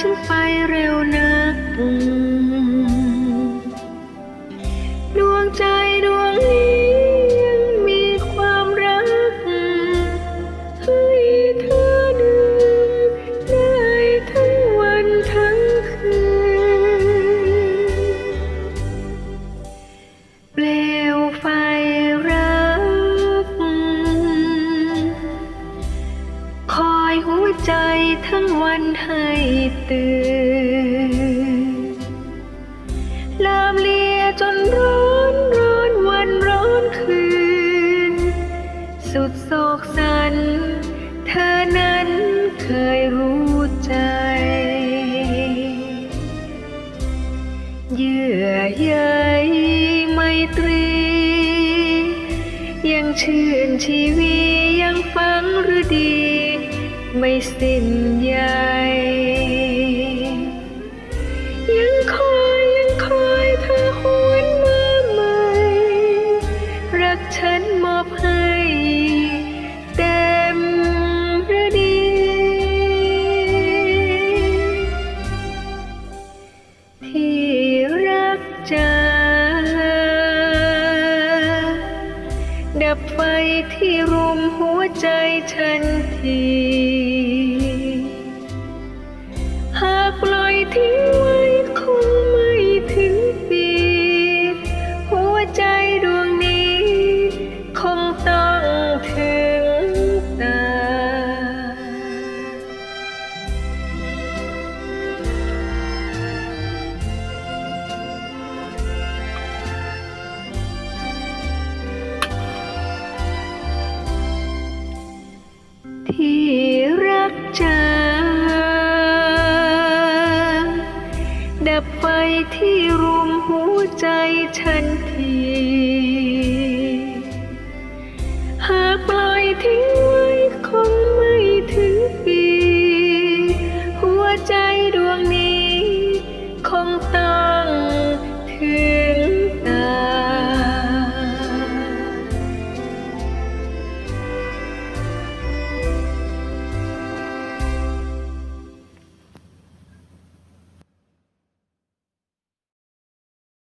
ฉันไปเร็วนักดวงใจ วใจทั้งวันให้ตื่นลามเลียจนร้อนร้อนวันร้อนคืน สุดโศกสัน เธอนั้นเคยรู้ใจ เยื่อใยไมตรี ยังชื่นชีวียังฟังหรือดี ไม่สิ้นใยยังคอยยังคอยเธอหวนมาใหม่ รักฉันมอบให้ ดับไฟที่รุมหัวใจฉันที ที่รักเธอดับไฟที่รุมหัวใจฉันที